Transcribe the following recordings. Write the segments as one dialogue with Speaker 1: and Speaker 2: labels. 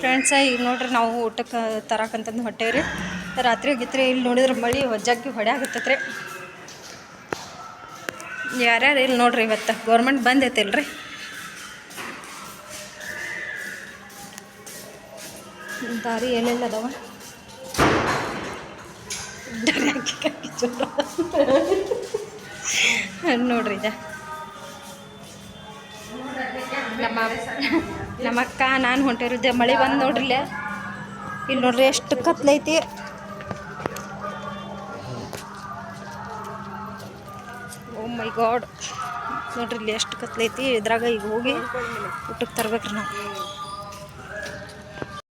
Speaker 1: Friends ಈಗ ನೋಡ್ರಿ ನಾವು ಊಟಕ್ಕೆ ತರಕಂತಂದು ಹೊಟ್ಟೆವ್ರಿ ರಾತ್ರಿ ಗಿತ್ರಿ ಇಲ್ಲಿ ನೋಡಿದ್ರೆ ಮಳೆ ಹೊಜ್ಜಾಗಿ ಹೊಡೆ ಆಗತ್ತೈತ್ರಿ. ಯಾರ್ಯಾರು ಇಲ್ಲಿ ನೋಡ್ರಿ ಇವತ್ತು? ಗೌರ್ಮೆಂಟ್ ಬಂದ್ ದಾರಿ ಎಲ್ಲೆಲ್ಲ ಅದಾವ. ನೋಡ್ರಿ ಇದ ನಮ್ಮ ನಮ್ಮ ಅಕ್ಕ, ನಾನು ಹೊಂಟಿರಿದ್ದೆ ಮಳೆ ಬಂದು ನೋಡ್ರಿಲ್ಲ ಇಲ್ಲಿ. ನೋಡ್ರಿ ಎಷ್ಟು ಕತ್ಲೈತಿ. ಓ ಮೈ ಗಾಡ್ ನೋಡ್ರಿ ಇಲ್ಲಿ ಎಷ್ಟು ಕತ್ಲೈತಿ. ಇದ್ರಾಗ ಈಗ ಹೋಗಿ ಊಟಕ್ಕೆ ತರ್ಬೇಕ್ರಿ ನಾವು.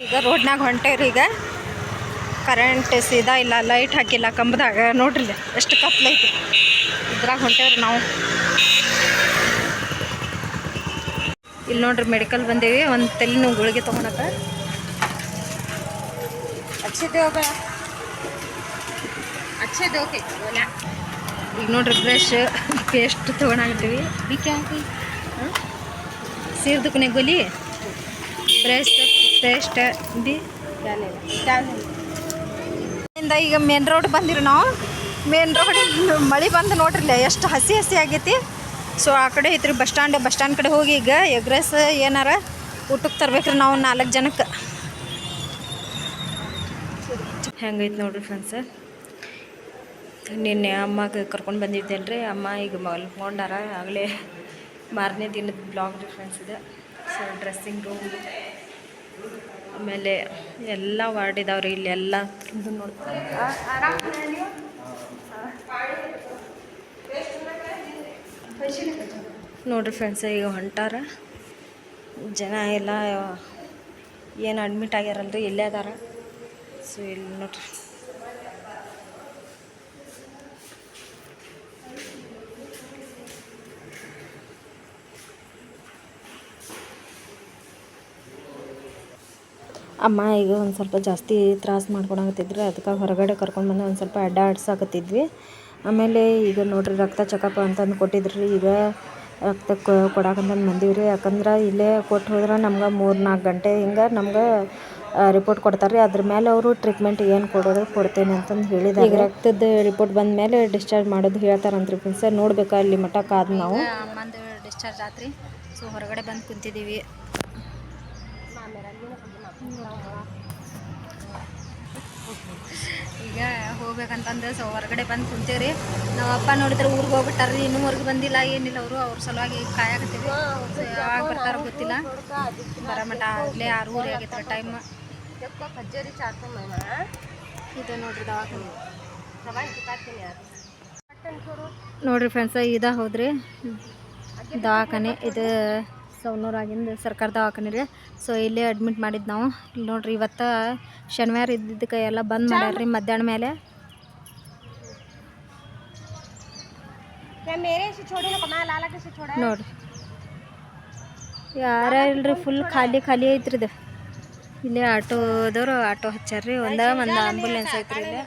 Speaker 1: ಈಗ ರೋಡ್ನಾಗ ಹೊಂಟೇವ್ರಿ ಈಗ. ಕರೆಂಟ್ ಸೀದಾ ಇಲ್ಲ ಲೈಟ್ ಹಾಕಿಲ್ಲ, ಕಂಬದಾಗ. ನೋಡ್ರಿಲ್ಲಿ ಎಷ್ಟು ಕತ್ಲೈತಿ. ಇದ್ರಾಗ ಹೊಂಟೇವ್ರಿ ನಾವು. ಇಲ್ಲಿ ನೋಡ್ರಿ ಮೆಡಿಕಲ್ ಬಂದೇವಿ. ಒಂದು ತಲೆ ಗುಳಿಗೆ ತೊಗೊಳಕ
Speaker 2: ಅಕ್ಷತೆ
Speaker 1: ಈಗ ನೋಡ್ರಿ ಬ್ರಷ್ ಪೇಸ್ಟ್
Speaker 2: ತೊಗೊಂಡಾಗ್ತೀವಿ.
Speaker 1: ಸೀರ್ದು ಕೊನೆ ಗೊಲಿ. ಬ್ರಷ್ ಪೇಸ್ಟ್ ಈಗ ಮೇನ್ ರೋಡ್ ಬಂದಿರು ನಾವು. ಮೇನ್ ರೋಡ್ ಮಳೆ ಬಂದು ನೋಡ್ರಿ ಎಷ್ಟು ಹಸಿ ಹಸಿ ಆಗೈತಿ. ಸೊ ಆ ಕಡೆ ಐತ್ರಿ, ಬಸ್ ಸ್ಟ್ಯಾಂಡ್ ಬಸ್ ಸ್ಟ್ಯಾಂಡ್ ಕಡೆ ಹೋಗಿ ಈಗ ಎಗ್ ರೈಸ್ ಏನಾರ ಊಟಕ್ಕೆ ತರ್ಬೇಕ್ರಿ ನಾವು ನಾಲ್ಕು ಜನಕ್ಕೆ. ಹೆಂಗೈತೆ ನೋಡ್ರಿ ಫ್ರೆಂಡ್ಸ್ ನಿನ್ನೆ ಅಮ್ಮಗೆ ಕರ್ಕೊಂಡು ಬಂದಿದ್ದೇನೆ ರೀ ಅಮ್ಮ ಈಗ ಮಲ್ಕೊಂಡಾರ, ಆಗಲೇ ಮಾರನೇ ದಿನದ ಬ್ಲಾಗ್ ರೀ ಫ್ರೆಂಡ್ಸ್ ಇದೆ. ಸೊ ಡ್ರೆಸ್ಸಿಂಗ್ ರೂಮ್ ಆಮೇಲೆ ಎಲ್ಲ ವಾರ್ಡ್ ಇದಾವ್ರಿ ಇಲ್ಲಿ ಎಲ್ಲ ನೋಡ್ತಾರೆ ನೋಡ್ರಿ ಫ್ರೆಂಡ್ಸ್ ಈಗ ಹೊಂಟಾರ. ಜನ ಎಲ್ಲ, ಏನು ಅಡ್ಮಿಟ್ ಆಗ್ಯಾರಲ್ರಿ, ಇಲ್ಲೇ ಅದಾರ. ಸೊ ಇಲ್ಲಿ ನೋಡ್ರಿ. ಅಮ್ಮ, ಈಗ ಒಂದು ಸ್ವಲ್ಪ ಜಾಸ್ತಿ ತ್ರಾಸ ಮಾಡ್ಕೊಳಕತ್ತಿದ್ರು ಅದಕ್ಕೆ ಹೊರಗಡೆ ಕರ್ಕೊಂಡು ಬಂದು ಒಂದು ಸ್ವಲ್ಪ ಅಡ್ಡಾಡ್ಸಾಕತ್ತಿದ್ವಿ ಆಮೇಲೆ ಈಗ ನೋಡಿರಿ ರಕ್ತ ಚೆಕಪ್ ಅಂತಂದು ಕೊಟ್ಟಿದ್ರಿ. ಈಗ ರಕ್ತ ಕೊಡಾಕಂತಂದು ಬಂದೀವಿ ರೀ ಯಾಕಂದ್ರೆ ಇಲ್ಲೇ ಕೊಟ್ಟು ಹೋದ್ರೆ ನಮ್ಗೆ ಮೂರು ನಾಲ್ಕು ಗಂಟೆ ಹಿಂಗೆ ನಮ್ಗೆ ರಿಪೋರ್ಟ್ ಕೊಡ್ತಾರೆ ರೀ ಅದ್ರ ಮೇಲೆ ಅವರು ಟ್ರೀಟ್ಮೆಂಟ್ ಏನು ಕೊಡೋದು ಕೊಡ್ತೇನೆ ಅಂತಂದು ಹೇಳಿದ್ರೆ. ಈಗ ರಕ್ತದ ರಿಪೋರ್ಟ್ ಬಂದ ಮೇಲೆ ಡಿಸ್ಚಾರ್ಜ್ ಮಾಡೋದು ಹೇಳ್ತಾರಂತ್ರಿ ಸರ್ ನೋಡ್ಬೇಕು ಅಲ್ಲಿ ಮಠ ಕಾದು ನಾವು. ಅಮ್ಮಂದು ಡಿಸ್ಚಾರ್ಜ್ ಆತ್ರಿ. ಸೊ ಹೊರಗಡೆ ಬಂದು ಕುಂತಿದ್ದೀವಿ ಈಗ ಹೋಗ್ಬೇಕಂತಂದು ಸೊ ಹೊರಗಡೆ ಬಂದು ಕುಂತೀವ್ರಿ. ನಮ್ಮ ಅಪ್ಪ ನೋಡಿದ್ರೆ ಊರಿಗೆ ಹೋಗ್ಬಿಟ್ಟಾರ್ರಿ ಇನ್ನೂವರೆಗೂ ಬಂದಿಲ್ಲ, ಏನಿಲ್ಲ ಅವರು, ಅವ್ರ ಸಲುವಾಗಿ ಕಾಯಕತ್ತೀವಿ ಯಾವಾಗ ಬರ್ತಾರೋ ಗೊತ್ತಿಲ್ಲ. ಬರಮಟ ಆಗಲೇ ಊರಿಗೆ ಆಗೈತ್ರಿ ಟೈಮ್ ಇದು ನೋಡ್ರಿ ದವಾಖಾನೆ. ನೋಡ್ರಿ ಫ್ರೆಂಡ್ಸ ಇದ ಹೋದ್ರಿ. ದವಾಖಾನೆ. ಇದು ಸೌನೂರಾಗಿಂದ ಸರ್ಕಾರ ದವಾಖಾನೆ ರೀ. ಸೊ ಇಲ್ಲೇ ಅಡ್ಮಿಟ್ ಮಾಡಿದ್ದು ನಾವು. ಇಲ್ಲಿ ನೋಡ್ರಿ ಇವತ್ತು ಶನಿವಾರ ಇದ್ದಿದ್ದಕ್ಕೆ ಎಲ್ಲ ಬಂದ್ ಮಾಡ್ಯಾರ್ರಿ ಮಧ್ಯಾಹ್ನ ಮೇಲೆ. ನೋಡ್ರಿ. ಯಾರ ಇಲ್ರಿ ಫುಲ್ ಖಾಲಿ ಖಾಲಿ ಐತ್ರಿ ಇದು. ಇಲ್ಲೇ ಆಟೋದವ್ರು ಆಟೋ ಹಚ್ಚಾರ್ರಿ. ಒಂದ ಒಂದು ಆಂಬುಲೆನ್ಸ್ ಐತ್ರಿ ಇಲ್ಲಿ.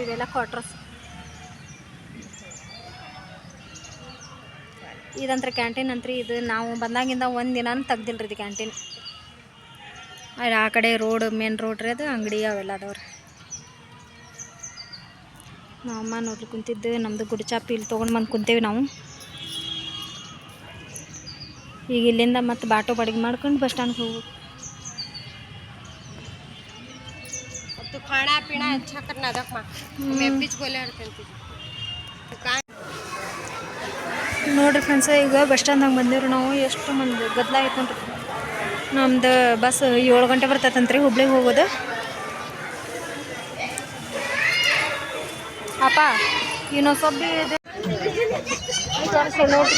Speaker 1: ಇವೆಲ್ಲ ಕ್ವಾರ್ಟರ್ಸ್ ಇದಂತ್ರ ಕ್ಯಾಂಟೀನ್ ಅಂತ್ರಿ ಇದು ನಾವು ಬಂದಾಗಿಂದ ಒಂದು ದಿನಾನು ತೆಗ್ದಿಲ್ರಿ ಇದು ಕ್ಯಾಂಟೀನ್ ಆ ಕಡೆ ರೋಡ್ ಮೇನ್ ರೋಡ್ ರೀ ಅದು ಅಂಗಡಿ ಅವೆಲ್ಲ ಅದಾವ್ರಿ ನಾವು ಅಮ್ಮ ನೋಡ್ರಿ ಕುಂತಿದ್ದು ನಮ್ಮದು ಗುಡಿಚಾಪಿ ಇಲ್ಲಿ ತೊಗೊಂಡು ಬಂದು ಕುಂತೇವಿ ನಾವು ಈಗ ಇಲ್ಲಿಂದ ಮತ್ತೆ ಬಾಟೋ ಬಾಡಿಗೆ ಮಾಡ್ಕೊಂಡು ಬಸ್ ಸ್ಟ್ಯಾಂಡ್ಗೆ ಹೋಗ್ಬೇಕು
Speaker 2: तो खाना पीना अच्छा करना देख माँ मैं बीच बोले हर दिन दुकान
Speaker 1: ನೋಡ್ರಿ ಫ್ರೆಂಡ್ಸ್ ಈಗ ಬಸ್ ಸ್ಟ್ಯಾಂಡ್ದಾಗ ಬಂದಿವ್ರಿ ನಾವು. ಎಷ್ಟು ಮಂದಿ ಬದಲಾಯ್ತು ನೋಡ್ರಿ ನಮ್ದು ಬಸ್ ಏಳು ಗಂಟೆ ಬರ್ತೈತಂತ್ರಿ ಹುಬ್ಳಿಗೆ ಹೋಗೋದು. ಅಪ್ಪ ಇನ್ನೊಂದು ಇದೆ. ನೋಡ್ರಿ.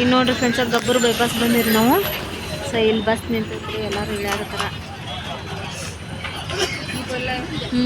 Speaker 2: ಈಗ ನೋಡ್ರಿ ಫ್ರೆಂಡ್ಸ್ ಗಬ್ಬರು ಬೈಪಾಸ್ ಬಂದಿರಿ ನಾವು. ಸೊ ಇಲ್ಲಿ ಬಸ್ ನಿಂತೈತ್ರಿ ಎಲ್ಲರೂ ಇಳಿಯಾಗತ್ತಾರ ಹ್ಞೂ